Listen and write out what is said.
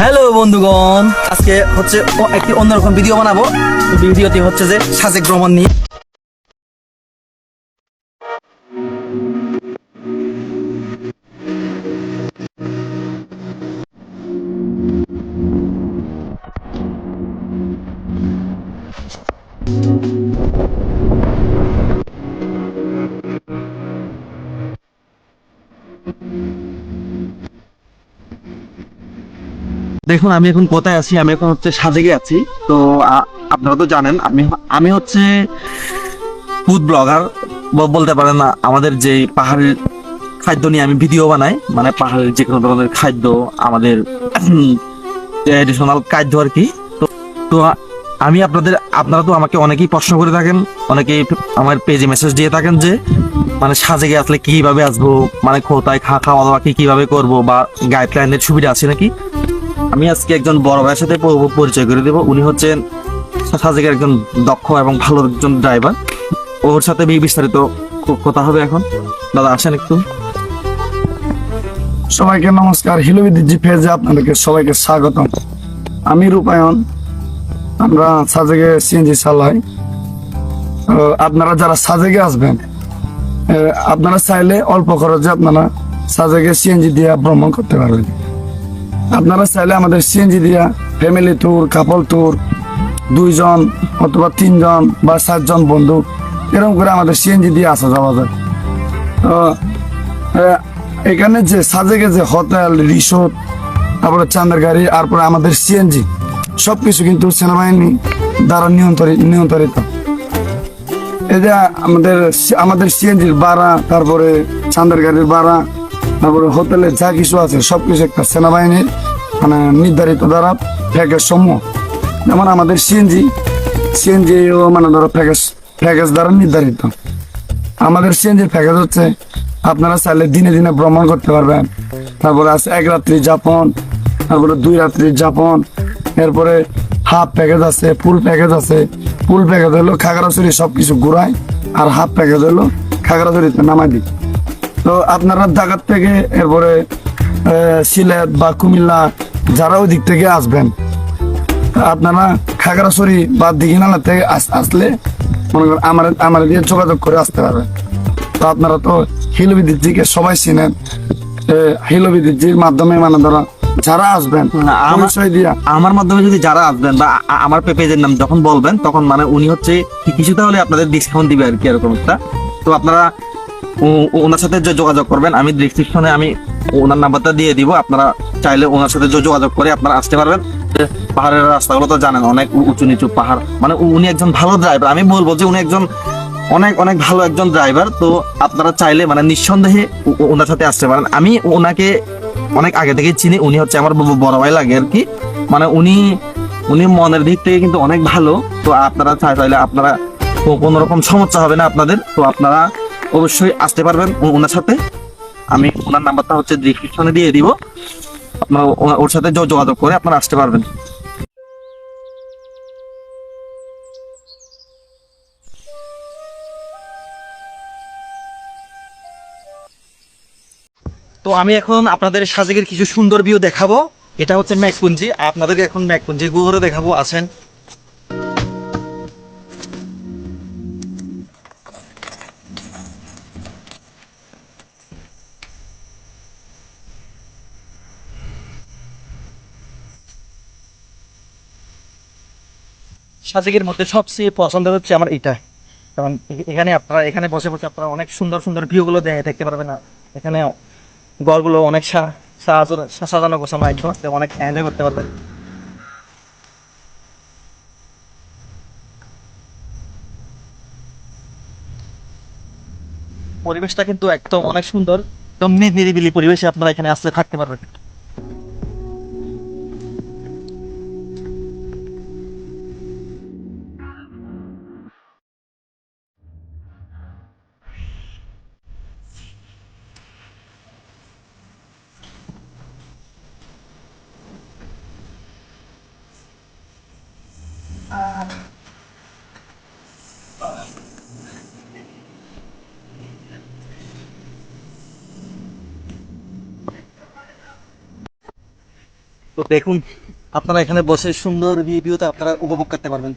Hello বন্ধুগণ। আজকে হচ্ছে একটি অন্যরকম ভিডিও বানাবো। ভিডিওটি হচ্ছে যে সাজেক ভ্রমণ নিয়ে। দেখুন, আমি এখন কোথায় আছি? আমি এখন হচ্ছে সাজেকে আছি। তো আপনারা তো জানেন, আমি আমি হচ্ছে ফুড ব্লগার বলতে পারেন আমাদের যে পাহাড়ের খাদ্য নিয়ে আমি ভিডিও বানাই মানে পাহাড়ের যে কোনো ধরনের খাদ্য, আমাদের ট্রেডিশনাল খাদ্য আর কি। তো তো আমি আপনাদের, আপনারা তো আমাকে অনেকেই প্রশ্ন করে থাকেন, অনেকেই আমার পেজে মেসেজ দিয়ে থাকেন যে মানে সাজেকে আসলে কীভাবে আসব মানে কোথায় খা খাওয়া দাওয়া কি কীভাবে করব, বা গাইডলাইনের সুবিধা আছে নাকি? আমি আজকে একজন বড় ভাইয়ের সাথে পরিচয় করে দেব। উনি হচ্ছেন সাজেকের একজন দক্ষ এবং ভালো একজন ড্রাইভার। ওর সাথে বিস্তারিত কথা হবে এখন। দাদা, আসেন একটু। সবাইকে নমস্কার। হিলোবিদি জি পেজে আপনাদেরকে সবাইকে স্বাগতম। আমি রূপায়ণ। আমরা সাজেকে সিএনজি চালাই। আপনারা যারা সাজেকে আসবেন আপনারা চাইলে অল্প খরচে আপনারা সাজেকে সিএনজি দিয়ে ভ্রমণ করতে পারবেন। আপনারা চাইলে আমাদের সিএনজি দিয়া ফ্যামিলি ট্যুর কাপল ট্যুর দুইজন অথবা তিনজন বা সাতজন বন্ধু এরকম করে আমাদের সিএনজি দিয়ে আসা যাওয়া যায়। এখানে যে সাজেকে যে হোটেল রিসোর্ট তারপরে চাঁদের গাড়ি তারপরে আমাদের সিএনজি সব কিছু কিন্তু সেনাবাহিনী দ্বারা নিয়ন্ত্রিত। নিয়ন্ত্রিত যে আমাদের আমাদের সিএনজির ভাড়া, তারপরে চাঁদের গাড়ির ভাড়া তারপরে হোটেলে যা কিছু আছে সব কিছু একটা সেনাবাহিনীর মানে নির্ধারিত দ্বারা প্যাকেজ সমূহ। যেমন আমাদের সিএনজি সিএনজি মানে ধরো প্যাকেজ প্যাকেজ দ্বারা নির্ধারিত। আমাদের সিএনজির প্যাকেজ হচ্ছে, আপনারা চাইলে দিনে দিনে ভ্রমণ করতে পারবেন। তারপরে আছে এক রাত্রি যাপন, তারপরে দুই রাত্রি যাপন, এরপরে হাফ প্যাকেজ আছে ফুল প্যাকেজ আছে। ফুল প্যাকেজ হলো খাগড়াছড়ি সব কিছু ঘুরায়, আর হাফ প্যাকেজ হলো খাগড়াছড়িতে নামাই দিই। তো আপনারা ঢাকার থেকে এরপরে সিলেট বা কুমিল্লা যারা ওই দিক থেকে আসবেন আপনারা খাগড়াছড়ি বা দিঘিনালা থেকে আসলে মনে করেন আমার আমার দিয়ে যোগাযোগ করে আসতে পারবেন। তো আপনারা তো হিলবিদ্যুৎজিকে সবাই চিনেন হিলবিদ্যুৎজির মাধ্যমে মানে ধরো যারা আসবেন আমার- মাধ্যমে যদি যারা আসবেন বা আমার পেজের নাম যখন বলবেন তখন মানে উনি হচ্ছে কি- কিছুটা হলে আপনাদের ডিসকাউন্ট দিবে আর কি এরকম একটা। তো আপনারা ওনার সাথে যোগাযোগ করবেন। আমি ডিসক্রিপশনে আমি ওনার নাম্বারটা দিয়ে দিব। আপনারা চাইলে ওনার সাথে যোগাযোগ করে আপনারা আসতে পারবেন। পাহাড়ের রাস্তাগুলো তো জানেন, অনেক উঁচু নিচু পাহাড়। মানে উনি একজন ভালো ড্রাইভার আমি বলব যে উনি একজন অনেক অনেক ভালো একজন ড্রাইভার তো আপনারা চাইলে মানে নিঃসন্দেহে ওনার সাথে আসতে পারেন। আমি ওনাকে অনেক আগে থেকেই চিনি। উনি হচ্ছে আমার বড় ভাই লাগে আর কি। মানে উনি উনি মনের দিক থেকে কিন্তু অনেক ভালো। তো আপনারা চাই, চাইলে আপনারা কোনো রকম সমস্যা হবে না আপনাদের। তো আপনারা অবশ্যই আসতে পারবেন ওনার সাথে। আমি ওনার নাম্বারটা হচ্ছে ডিসক্রিপশনে দিয়ে দিব। আপনারা ওর সাথে যোগাযোগ করে আপনারা আসতে পারবেন। তো আমি এখন আপনাদের সাজেকের কিছু সুন্দর ভিউ দেখাবো। এটা হচ্ছে ম্যাকপুঞ্জি। আপনাদেরকে এখন ম্যাকপুঞ্জি ঘুরে দেখাবো। আসেন সাজেকের মধ্যে সবচেয়ে পছন্দ হচ্ছে আমার এটা কারণ এখানে আপনারা, এখানে বসে বসে আপনারা অনেক সুন্দর সুন্দর ভিউগুলো দেখে দেখতে পারবেন না। এখানে ঘরগুলো অনেক সাজানো গোছানো একদম অনেক এনজয় করতে পারবেন। পরিবেশটা কিন্তু একদম অনেক সুন্দর। একদম নিরিবিলি পরিবেশে আপনারা এখানে আসতে থাকতে পারবেন। তো দেখুন আপনারা এখানে বসে সুন্দর ভিউটা আপনারা উপভোগ করতে পারবেন।